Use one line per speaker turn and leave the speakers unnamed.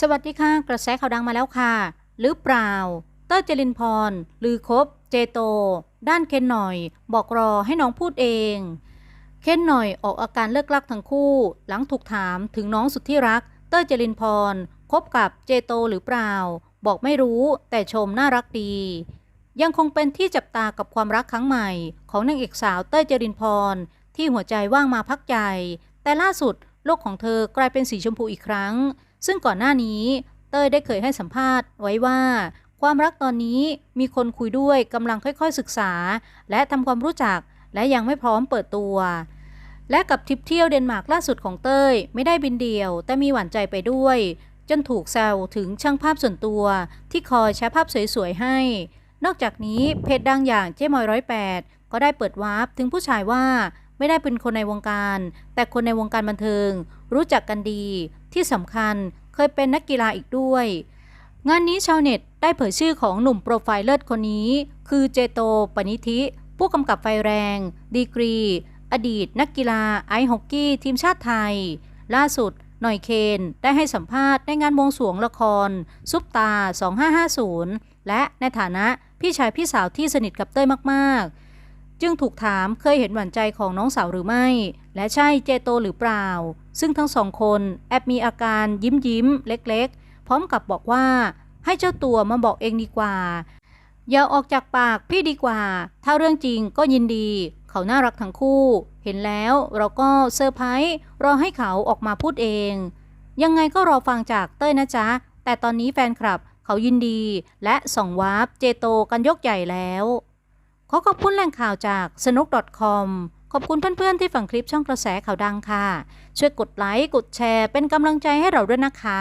สวัสดีค่ะ กระแสข่าวดังมาแล้วค่ะ หรือเปล่า เต้ยเจรินพรหรือคบ เจโต ด้านเคนหน่อย บอกรอให้น้องพูดเอง เคนหน่อยออกอาการเลิกลักทั้งคู่ หลังถูกถามถึงน้องสุดที่รัก เต้ยเจรินพร คบกับเจโตหรือเปล่า บอกไม่รู้แต่ชมน่ารักดี ยังคงเป็นที่จับตากับความรักครั้งใหม่ ของนางเอกสาวเต้ยเจรินพร ที่หัวใจว่างมาพักใหญ่แต่ล่าสุด โลกของเธอกลายเป็นสีชมพูอีกครั้ง ซึ่งก่อนหน้านี้เต้ยได้เคยให้สัมภาษณ์ไว้ว่า ความรักตอนนี้มีคนคุยด้วยกำลังค่อยๆศึกษา และทำความรู้จักและยังไม่พร้อมเปิดตัว และกับทริปเที่ยวเดนมาร์กล่าสุดของเต้ยไม่ได้บินเดี่ยว แต่มีหวานใจไปด้วย จนถูกแซวถึงช่างภาพส่วนตัว ที่คอยใช้ภาพสวยๆให้ นอกจากนี้เพจดังอย่างเจ๊มอยร้อยแปดก็ได้เปิดวาร์ปถึงผู้ชายว่า ไม่ได้เป็นคนในวงการ แต่คนในวงการบันเทิง รู้จักกันดี ที่สำคัญเคยเป็นนักกีฬาอีกด้วย งานนี้ชาวเน็ตได้เผยชื่อของหนุ่มโปรไฟล์เลิศคนนี้ คือเจโตปนิธิ ผู้กำกับไฟแรง ดีกรี อดีต นักกีฬาไอฮอกกี้ ทีมชาติไทย ล่าสุดหน่อยเคนได้ให้สัมภาษณ์ในงานวงสวงละคร ซุปตา 2550 และในฐานะพี่ชายพี่สาวที่สนิทกับเต้ยมากๆ จึงถูกถามเคยเห็นหวานใจของน้องสาวหรือไม่ และใช่เจโตหรือเปล่า ซึ่งทั้งสองคนแอบมีอาการยิ้มยิ้มๆเล็กๆ พร้อมกับบอกว่า ให้เจ้าตัวมาบอกเองดีกว่า อย่าออกจากปากพี่ดีกว่า ถ้าเรื่องจริงก็ยินดี เขาน่ารักทั้งคู่ เห็นแล้วเราก็เซอร์ไพรส์รอให้เขาออกมาพูดเอง ยังไงก็รอฟังจากเต้ยนะจ๊ะ แต่ตอนนี้แฟนคลับเขายินดีและส่องวาร์ปเจโตกันยกใหญ่แล้ว ขอขอบคุณแหล่งข่าวจากสนุก .com ขอบคุณเพื่อนๆที่ฟังคลิปช่องกระแสข่าวดังค่ะ ช่วยกดไลค์ กดแชร์เป็นกำลังใจให้เราด้วยนะคะ